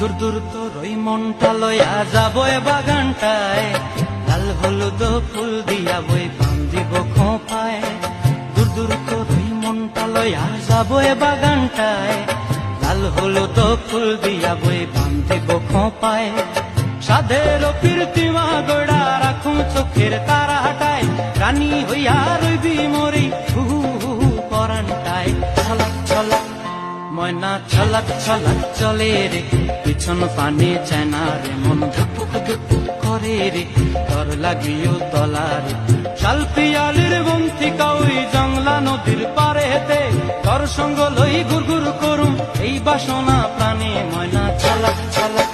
মনটা লয়া যাব বাগানটায়। লাল হলুদ ফুল দিয়া বই পান দিব খোঁপায়। দূর দূর করে মনটা লয়া যাব বাগানটায়। লাল হলুদ ফুল দিয়া বই পান দিব খোঁপায়। সাধের কীর্তিমা গোড়া রাখুন চোখের তারা হাটায় রানী হইয়া রইবি মরি, হু হু হু হু পরানটায়। ছলাক ছলাক ময়না ছলাক ছলাক চলে রে, পিছন পানে চেনা রে, মন ধুপুক ধুপুক করে রে, তর লাগিও তলার রে। শাল কাউই জংলা নদীর পারে হেতে তর সঙ্গ লই ঘুর ঘুর করুম এই বাসনা প্রাণে। ময়না ছলাক ছলক